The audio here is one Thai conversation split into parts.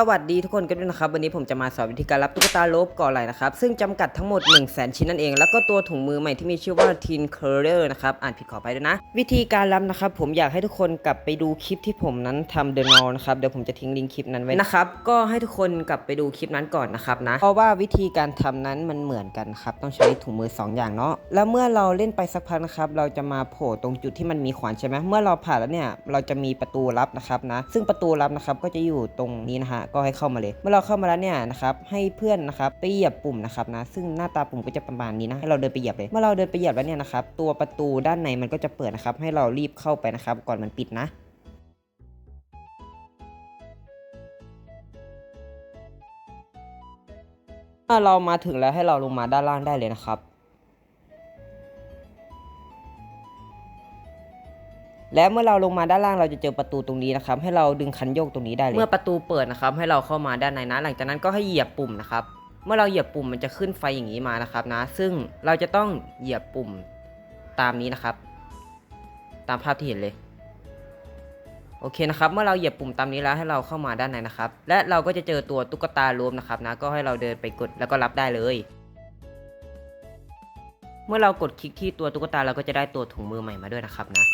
สวัสดีทุกคนกันด้วยนะครับ วันนี้ผมจะมาสอนวิธีการรับตุ๊กตาโลบก่อไหลนะครับ ซึ่งจำกัดทั้งหมด 1 0 0 0 0แชิ้นนั่นเอง แล้วก็ตัวถุงมือใหม่ที่มีชื่อว่า Teen Curler นะครับ อ่านผิดขอไปด้วยนะ วิธีการรับนะครับ ผมอยากให้ทุกคนกลับไปดูคลิปที่ผมนั้นทำเดนอลนะครับ เดี๋ยวผมจะทิ้งลิงก์คลิปนั้นไว้นะครับ ก็ให้ทุกคนกลับไปดูคลิปนั้นก่อนนะครับนะ เพราะว่าวิธีการทำนั้นมันเหมือนกันครับ ต้องใช้ถุงมือ 2 อย่างเนาะ แล้วเมื่อเราเล่นไปสักพักนะครับ เราจะมาโผล่ตรงจุดที่มันมีขวานใช่ไหมเมื่อเราผ่านแล้วเนี่ย เราจะมีประตูลับนะครับนะ ซึ่งประตูลับนะครับก็จะอยู่ตรงนี้นะฮะก็ให้เข้ามาเลย เมื่อเราเข้ามาแล้วเนี่ยนะครับให้เพื่อนนะครับไปเหยียบปุ่มนะครับนะซึ่งหน้าตาปุ่มก็จะประมาณนี้นะให้เราเดินไปเหยียบเลย เมื่อเราเดินไปเหยียบแล้วเนี่ยนะครับตัวประตูด้านในมันก็จะเปิดนะครับให้เรารีบเข้าไปนะครับก่อนมันปิดนะเรามาถึงแล้วให้เราลงมาด้านล่างได้เลยนะครับ และเมื่อเราลงมาด้านล่างเราจะเจอประตูตรงนี้นะครับ ให้เราดึงคันโยกตรงนี้ได้เลย เมื่อประตูเปิดนะครับ ให้เราเข้ามาด้านในนะ หลังจากนั้นก็ให้เหยียบปุ่มนะครับ เมื่อเราเหยียบปุ่มมันจะขึ้นไฟอย่างนี้มานะครับนะ ซึ่งเราจะต้องเหยียบปุ่มตามนี้นะครับ ตามภาพที่เห็นเลย โอเคนะครับ เมื่อเราเหยียบปุ่มตามนี้แล้วให้เราเข้ามาด้านในนะครับ และเราก็จะเจอตัวตุ๊กตารวมนะครับนะ ก็ให้เราเดินไปกดแล้วก็รับได้เลยเมื่อเรากดคลิกที่ตัวตุ๊กตาเราก็จะได้ตัวถุงมือใหม่มาด้วยนะครับนะ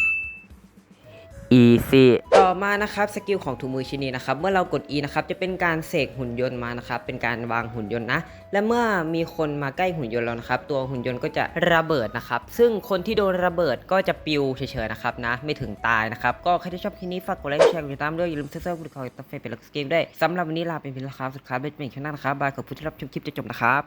easy ต่อมานะครับสกิลของถุงมือชิ้นนี้นะครับเมื่อเรากด e นะครับจะเป็นการเสกหุ่นยนต์มานะครับเป็นการวางหุ่นยนต์นะ และเมื่อมีคนมาใกล้หุ่นยนต์เรานะครับตัวหุ่นยนต์ก็จะระเบิดนะครับซึ่งคนที่โดนระเบิดก็จะปิวเฉยๆนะครับนะไม่ถึงตายนะครับก็ใครที่ชอบคลิปนี้ฝากกดไลค์แชร์กดติดตามด้วยอย่าลืมเซอร์เซอร์กดติดตามกดติดตเฟซเป็นลักสเกมด้วยสำหรับวันนี้ลาเป็นพียงแล้วครับสุดท้ายเป็นเพียงแค่นั้นนะครับบายขอบคุณที่รับชมคลิปจนจบนะครับ